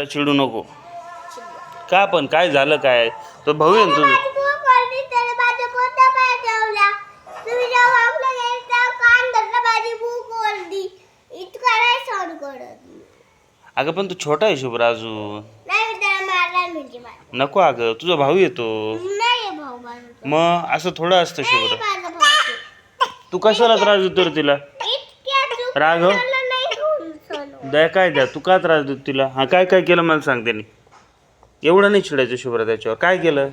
बरं चिडू नको. का पण? काय झालं काय? तो भाऊ आहे ना तुझं. अगं पण तू छोटा आहे शुभ्रा अजून. म्हणजे नको अगं तुझा भाऊ येतो. मग असं थोडं असतं शुभ्रा. तो. कशाला त्रास देतो रे तिला? राघव? त्याला नाही होऊन सहन होत. द्या काय द्या? तू का त्रास देतो तिला? हा काय काय केलं मला सांग त्यांनी. एवढं नाही चिडायचं शुभ्रा त्याच्यावर. काय केलं.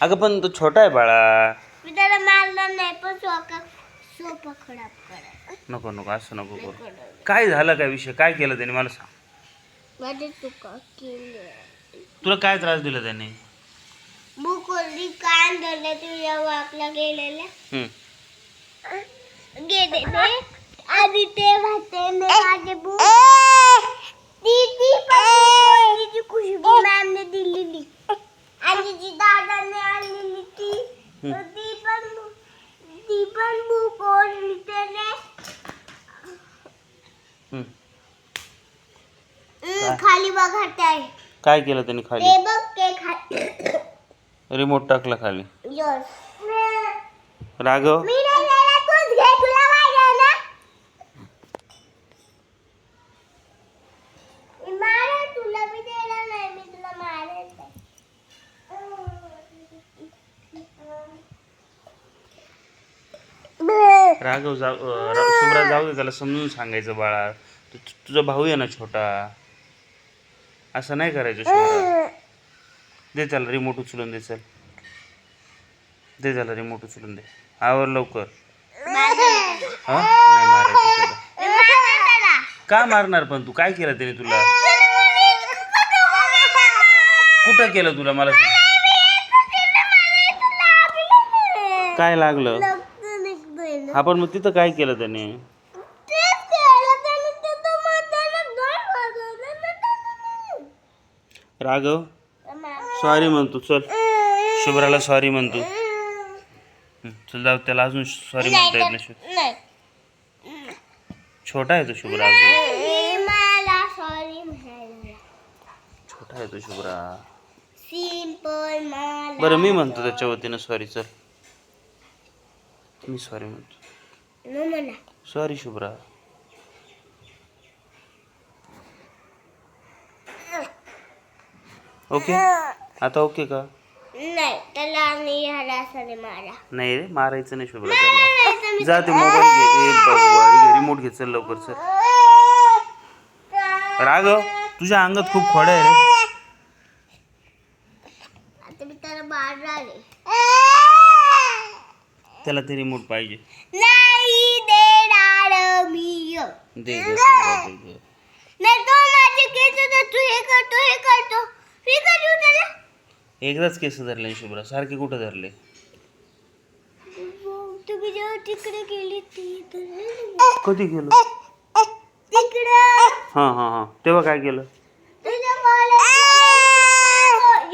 अगं पण तो छोटा आहे बाळा. मी त्याला मारलं नाही पण सोका सोपा खराब करा. नको नको असं नको करू. काय झालं काय विषय? काय केलं त्याने? मला सांग. माझी चुका केली. तुला काय त्रास दिला त्याने? कान धरले तुझ्या वाकला गेलेल्या. हम्म. गेले ते आणि ते वाटते माझे भूक ती ती पण तिची खुशबू मॅमने दिलेली आणि जी दादाने आणलेली ती तर ती पण ती पण भूक ओरली त्याने हम्म. हम्म, खाली बघा ते काय केलं त्याने खाली ते बघ ते खाली रिमोट टाकला खाली यस राघव मी नाही गेला तूच घे तुला माहिती आहे ना मी मारेल तुला मी देणार नाही मी तुला मारेल राघव जाऊ शुभराज जाऊ दे त्याला समजून सांगायचं बाळा. तु तुझा भाऊ आहे ना छोटा. असं नाही करायचं शुभराज दे त्याला रिमोट उचलून दे चल. दे त्याला रिमोट उचलून दे. आवर लवकर. हा? नाही मारायचं त्याला. का मारणार पण तू? काय केलं त्याने तुला? कुठं केलं तुला? मला सांग. काय लागलं? आपण मग तिथं काय केलं त्याने? राघव सॉरी म्हणतो चल. शुभ्राला सॉरी म्हणतो. हं, चल जाऊ त्याला अजून सॉरी म्हणता येत नाही. छोटा आहे तो शुभ्रा अजून. छोटा आहे तो शुभ्रा. बरं मी म्हणतो त्याच्या वतीनं सॉरी चल. मी सॉरी म्हणतो. सॉरी शुभ्रा ओके आता ओके का? नाही त्याला आणि ह्याला सॉरी मारा. नाही रे मारायचं नाही शुभ्रा त्याला. जा ते मोबाईल घे रिमोट घे चल लवकर चल. राघव तुझ्या अंगात खूप खोड्या आहे रे. आता मी त्याला मारणार त्याला ते रिमोट पाहिजे. मी दे गं शुभ्रा, दे गं. नाही तो माझे केस तर तू हे करतो हे करतो हे करू त्याला. एकदाच केस धरले शुभ्रा सारखे कुठं धरले? तुम्ही जेव्हा तिकडे गेली ती कधी गेलो? तिकडं. हां हां हां. तेव्हा काय केलं? तुझ्या कॉलेज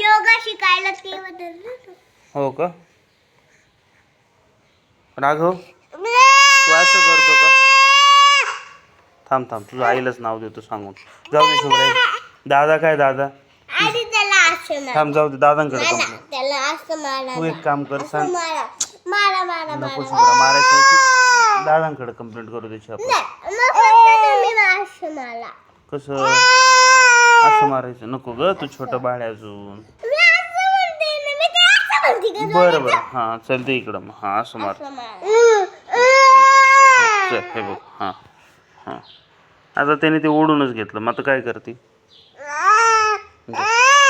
योगा शिकायला तेव्हा धरलं हो का? राघव? तू असं करतो का? थांब थांब तुझ्या आईलाच नाव देतो सांगून. जाऊ दे शुभ्रा दादा काय दादा? आणि त्याला असं मारा थांब जाऊ दे दादांकडे कंप्लेंट त्याला असं मारा तू एक काम कर सांग. मारा. मारा मारा नको मारा. शुभ्रा मारायचं नाही की? दादांकडे कंप्लेंट करू त्याची आपण. नाही मग फक्त तुम्ही असं मारा. कसं? असं मारायचं नको ग तू छोटं बाळ आहे अजून. मी असं म्हणते ना मी काय असं म्हणते का बरं बरं. हां चल इकडं मग. हां असं मार. असं मारा. चल हे बघ हां. हां. आता त्याने ते ओढूनच घेतलं. मग आता काय करते?